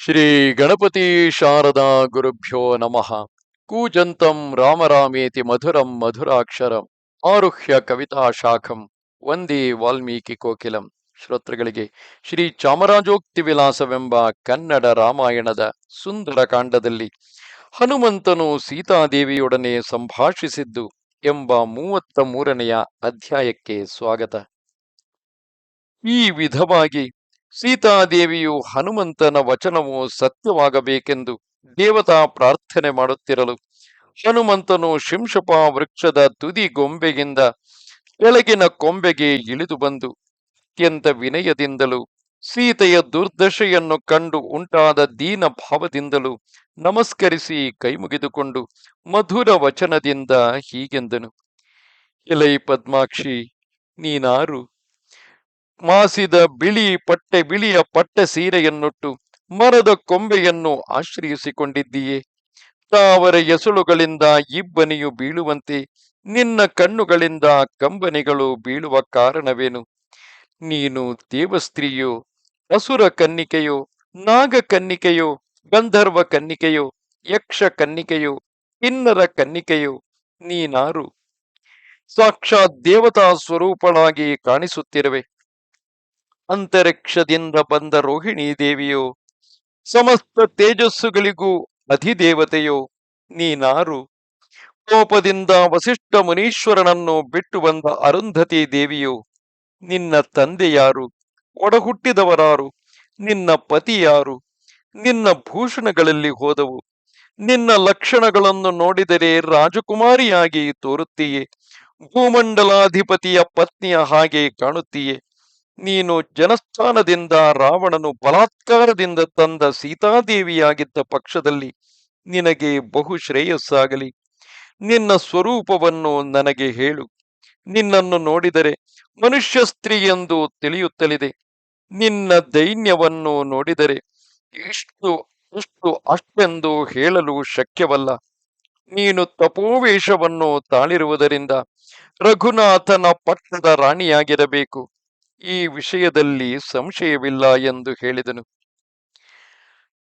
ಶ್ರೀ ಗಣಪತಿ ಶಾರದಾ ಗುರುಭ್ಯೋ ನಮಃ. ಕೂಜಂತಂ ರಾಮರಾಮೇತಿ ಮಧುರಂ ಮಧುರಾಕ್ಷರಂ. ಆರುಹ್ಯ ಕವಿತಾ ಶಾಖಂ. ವಂದೇ ವಾಲ್ಮೀಕಿ ಕೋಕಿಲಂ. ಶ್ರೋತೃಗಳಿಗೆ ಶ್ರೀ ಚಾಮರಾಜೋಕ್ತಿ ವಿಲಾಸವೆಂಬ ಕನ್ನಡ ರಾಮಾಯಣದ ಸುಂದರ ಕಾಂಡದಲ್ಲಿ ಹನುಮಂತನು ಸೀತಾದೇವಿಯೊಡನೆ ಸಂಭಾಷಿಸಿದ್ದು ಎಂಬ ಮೂವತ್ತ ಮೂರನೆಯ ಅಧ್ಯಾಯಕ್ಕೆ ಸ್ವಾಗತ. ಈ ವಿಧವಾಗಿ ಸೀತಾದೇವಿಯು ಹನುಮಂತನ ವಚನವು ಸತ್ಯವಾಗಬೇಕೆಂದು ದೇವತಾ ಪ್ರಾರ್ಥನೆ ಮಾಡುತ್ತಿರಲು ಹನುಮಂತನು ಶಿಂಶಪ ವೃಕ್ಷದ ತುದಿ ಗೊಂಬೆಗಿಂದ ಕೆಳಗಿನ ಕೊಂಬೆಗೆ ಇಳಿದು ಬಂದು ಅತ್ಯಂತ ವಿನಯದಿಂದಲೂ ಸೀತೆಯ ದುರ್ದಶೆಯನ್ನು ಕಂಡು ಉಂಟಾದ ದೀನ ಭಾವದಿಂದಲೂ ನಮಸ್ಕರಿಸಿ ಕೈಮುಗಿದುಕೊಂಡು ಮಧುರ ವಚನದಿಂದ ಹೀಗೆಂದನು. ಎಲೈ ಪದ್ಮಾಕ್ಷಿ, ನೀನಾರು ಮಾಸಿದ ಬಿಳಿ ಪಟ್ಟೆ, ಬಿಳಿಯ ಪಟ್ಟೆ ಸೀರೆಯನ್ನುಟ್ಟು ಮರದ ಕೊಂಬೆಯನ್ನು ಆಶ್ರಯಿಸಿಕೊಂಡಿದ್ದೀಯೆ. ತಾವರ ಎಸುಳುಗಳಿಂದ ಇಬ್ಬನಿಯು ಬೀಳುವಂತೆ ನಿನ್ನ ಕಣ್ಣುಗಳಿಂದ ಕಂಬನಿಗಳು ಬೀಳುವ ಕಾರಣವೇನು? ನೀನು ದೇವಸ್ತ್ರೀಯೋ, ಅಸುರ ಕನ್ನಿಕೆಯೋ, ನಾಗ ಕನ್ನಿಕೆಯೋ, ಗಂಧರ್ವ ಕನ್ನಿಕೆಯೋ, ಯಕ್ಷ ಕನ್ನಿಕೆಯೋ, ಕಿನ್ನರ ಕನ್ನಿಕೆಯೋ, ನೀನಾರು. ಸಾಕ್ಷಾತ್ ದೇವತಾ ಸ್ವರೂಪಳಾಗಿ ಕಾಣಿಸುತ್ತಿರುವೆ. ಅಂತರಿಕ್ಷದಿಂದ ಬಂದ ರೋಹಿಣಿ ದೇವಿಯೋ, ಸಮಸ್ತ ತೇಜಸ್ಸುಗಳಿಗೂ ಅಧಿದೇವತೆಯೋ, ನೀನಾರು. ಕೋಪದಿಂದ ವಸಿಷ್ಠ ಮುನೀಶ್ವರನನ್ನು ಬಿಟ್ಟು ಬಂದ ಅರುಂಧತಿ ದೇವಿಯೋ, ನಿನ್ನ ತಂದೆಯಾರು, ಒಡಹುಟ್ಟಿದವರಾರು, ನಿನ್ನ ಪತಿಯಾರು, ನಿನ್ನ ಭೂಷಣಗಳಲ್ಲಿ ಹೋದವು. ನಿನ್ನ ಲಕ್ಷಣಗಳನ್ನು ನೋಡಿದರೆ ರಾಜಕುಮಾರಿಯಾಗಿ ತೋರುತ್ತೀಯೇ. ಭೂಮಂಡಲಾಧಿಪತಿಯ ಪತ್ನಿಯ ಹಾಗೆ ಕಾಣುತ್ತೀಯೇ. ನೀನು ಜನಸ್ಥಾನದಿಂದ ರಾವಣನು ಬಲಾತ್ಕಾರದಿಂದ ತಂದ ಸೀತಾದೇವಿಯಾಗಿದ್ದ ಪಕ್ಷದಲ್ಲಿ ನಿನಗೆ ಬಹು ಶ್ರೇಯಸ್ಸಾಗಲಿ. ನಿನ್ನ ಸ್ವರೂಪವನ್ನು ನನಗೆ ಹೇಳು. ನಿನ್ನನ್ನು ನೋಡಿದರೆ ಮನುಷ್ಯ ಸ್ತ್ರೀ ಎಂದು ತಿಳಿಯುತ್ತಲಿದೆ. ನಿನ್ನ ದೈನ್ಯವನ್ನು ನೋಡಿದರೆ ಇಷ್ಟು ಇಷ್ಟು ಅಷ್ಟೆಂದು ಹೇಳಲು ಶಕ್ಯವಲ್ಲ. ನೀನು ತಪೋವೇಶವನ್ನು ತಾಳಿರುವುದರಿಂದ ರಘುನಾಥನ ಪಕ್ಷದ ರಾಣಿಯಾಗಿರಬೇಕು. ಈ ವಿಷಯದಲ್ಲಿ ಸಂಶಯವಿಲ್ಲ ಎಂದು ಹೇಳಿದನು.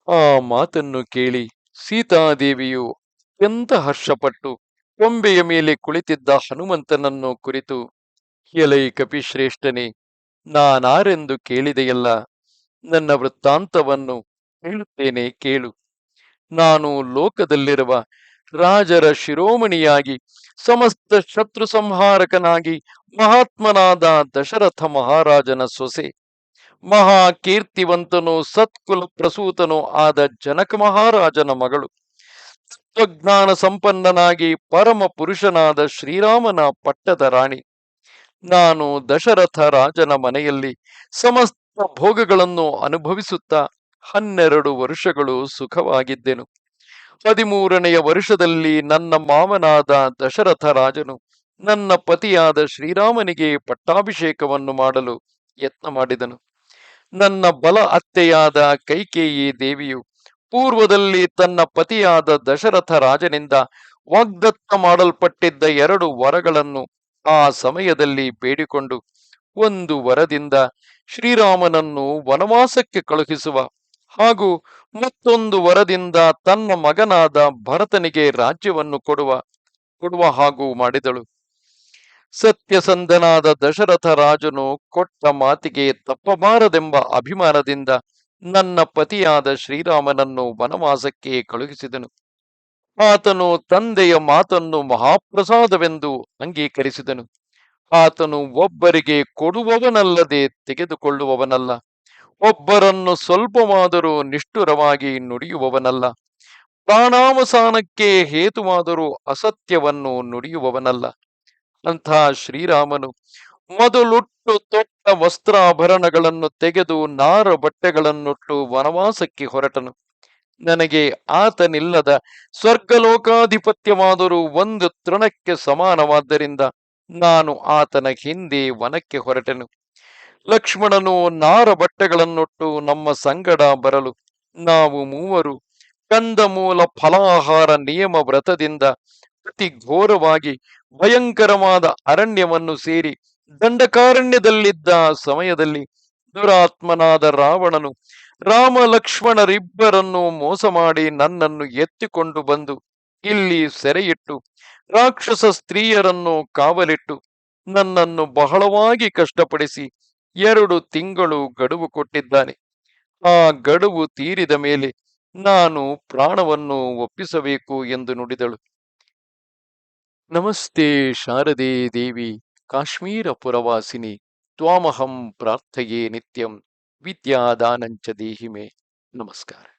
ಆ ಮಾತನ್ನು ಕೇಳಿ ಸೀತಾದೇವಿಯು ಅತ್ಯಂತ ಹರ್ಷಪಟ್ಟು ಕೊಂಬೆಯ ಮೇಲೆ ಕುಳಿತಿದ್ದ ಹನುಮಂತನನ್ನು ಕುರಿತು, ಎಲೈ ಕಪಿಶ್ರೇಷ್ಠನೇ, ನಾನಾರೆಂದು ಕೇಳಿದೆಯಲ್ಲ, ನನ್ನ ವೃತ್ತಾಂತವನ್ನು ಹೇಳುತ್ತೇನೆ ಕೇಳು. ನಾನು ಲೋಕದಲ್ಲಿರುವ ರಾಜರ ಶಿರೋಮಣಿಯಾಗಿ, ಸಮಸ್ತ ಶತ್ರು ಸಂಹಾರಕನಾಗಿ ಮಹಾತ್ಮನಾದ ದಶರಥ ಮಹಾರಾಜನ ಸೊಸೆ. ಮಹಾ ಕೀರ್ತಿವಂತನು ಸತ್ಕುಲ ಪ್ರಸೂತನು ಆದ ಜನಕ ಮಹಾರಾಜನ ಮಗಳು. ತತ್ವಜ್ಞಾನ ಸಂಪನ್ನನಾಗಿ, ಪರಮ ಪುರುಷನಾದ ಶ್ರೀರಾಮನ ಪಟ್ಟದ ರಾಣಿ. ನಾನು ದಶರಥ ರಾಜನ ಮನೆಯಲ್ಲಿ ಸಮಸ್ತ ಭೋಗಗಳನ್ನು ಅನುಭವಿಸುತ್ತಾ, ಹನ್ನೆರಡು ವರ್ಷಗಳು ಸುಖವಾಗಿದ್ದೆನು. ಹದಿಮೂರನೆಯ ವರ್ಷದಲ್ಲಿ ನನ್ನ ಮಾವನಾದ ದಶರಥ ರಾಜನು ನನ್ನ ಪತಿಯಾದ ಶ್ರೀರಾಮನಿಗೆ ಪಟ್ಟಾಭಿಷೇಕವನ್ನು ಮಾಡಲು ಯತ್ನ ಮಾಡಿದನು. ನನ್ನ ಬಲ ಅತ್ತೆಯಾದ ಕೈಕೇಯಿ ದೇವಿಯು ಪೂರ್ವದಲ್ಲಿ ತನ್ನ ಪತಿಯಾದ ದಶರಥ ರಾಜನಿಂದ ವಾಗ್ದತ್ತ ಮಾಡಲ್ಪಟ್ಟಿದ್ದ ಎರಡು ವರಗಳನ್ನು ಆ ಸಮಯದಲ್ಲಿ ಬೇಡಿಕೊಂಡು ಒಂದು ವರದಿಂದ ಶ್ರೀರಾಮನನ್ನು ವನವಾಸಕ್ಕೆ ಕಳುಹಿಸುವ ಹಾಗೂ ಮತ್ತೊಂದು ವರದಿಂದ ತನ್ನ ಮಗನಾದ ಭರತನಿಗೆ ರಾಜ್ಯವನ್ನು ಕೊಡುವ ಕೊಡುವ ಹಾಗೂ ಮಾಡಿದಳು. ಸತ್ಯಸಂಧನಾದ ದಶರಥ ರಾಜನು ಕೊಟ್ಟ ಮಾತಿಗೆ ತಪ್ಪಬಾರದೆಂಬ ಅಭಿಮಾನದಿಂದ ನನ್ನ ಪತಿಯಾದ ಶ್ರೀರಾಮನನ್ನು ವನವಾಸಕ್ಕೆ ಕಳುಹಿಸಿದನು. ಆತನು ತಂದೆಯ ಮಾತನ್ನು ಮಹಾಪ್ರಸಾದವೆಂದು ಅಂಗೀಕರಿಸಿದನು. ಆತನು ಒಬ್ಬರಿಗೆ ಕೊಡುವವನಲ್ಲದೆ ತೆಗೆದುಕೊಳ್ಳುವವನಲ್ಲ. ಒಬ್ಬರನ್ನು ಸ್ವಲ್ಪವಾದರೂ ನಿಷ್ಠುರವಾಗಿ ನುಡಿಯುವವನಲ್ಲ. ಪ್ರಾಣಾವಸಾನಕ್ಕೆ ಹೇತುವಾದರೂ ಅಸತ್ಯವನ್ನು ನುಡಿಯುವವನಲ್ಲ. ಅಂಥ ಶ್ರೀರಾಮನು ಮೊದಲುಟ್ಟು ತೊಟ್ಟ ವಸ್ತ್ರಾಭರಣಗಳನ್ನು ತೆಗೆದು ನಾರ ಬಟ್ಟೆಗಳನ್ನುಟ್ಟು ವನವಾಸಕ್ಕೆ ಹೊರಟನು. ನನಗೆ ಆತನಿಲ್ಲದ ಸ್ವರ್ಗಲೋಕಾಧಿಪತ್ಯವಾದರೂ ಒಂದು ತೃಣಕ್ಕೆ ಸಮಾನವಾದ್ದರಿಂದ ನಾನು ಆತನ ಹಿಂದೆ ವನಕ್ಕೆ ಹೊರಟೆನು. ಲಕ್ಷ್ಮಣನು ನಾರ ಬಟ್ಟೆಗಳನ್ನೊಟ್ಟು ನಮ್ಮ ಸಂಗಡ ಬರಲು. ನಾವು ಮೂವರು ಕಂದಮೂಲ ಫಲಾಹಾರ ನಿಯಮ ವ್ರತದಿಂದ ಅತಿ ಘೋರವಾಗಿ ಭಯಂಕರವಾದ ಅರಣ್ಯವನ್ನು ಸೇರಿ ದಂಡಕಾರಣ್ಯದಲ್ಲಿದ್ದ ಸಮಯದಲ್ಲಿ ದುರಾತ್ಮನಾದ ರಾವಣನು ರಾಮ ಲಕ್ಷ್ಮಣರಿಬ್ಬರನ್ನು ಮೋಸ ಮಾಡಿ ನನ್ನನ್ನು ಎತ್ತಿಕೊಂಡು ಬಂದು ಇಲ್ಲಿ ಸೆರೆಯಿಟ್ಟು ರಾಕ್ಷಸ ಸ್ತ್ರೀಯರನ್ನು ಕಾವಲಿಟ್ಟು ನನ್ನನ್ನು ಬಹಳವಾಗಿ ಕಷ್ಟಪಡಿಸಿ ಎರಡು ತಿಂಗಳು ಗಡುವು ಕೊಟ್ಟಿದ್ದಾನೆ. ಆ ಗಡುವು ತೀರಿದ ಮೇಲೆ ನಾನು ಪ್ರಾಣವನ್ನು ಒಪ್ಪಿಸಬೇಕು ಎಂದು ನುಡಿದಳು. ನಮಸ್ತೆ ಶಾರದೆ ದೇವಿ, ಕಾಶ್ಮೀರ ಪುರವಾಸಿನಿ, ತ್ವಾಮಹಂ ಪ್ರಾರ್ಥೆಯೇ ನಿತ್ಯಂ, ವಿದ್ಯಾದಾನಂಚ ದೇಹಿಮೆ. ನಮಸ್ಕಾರ.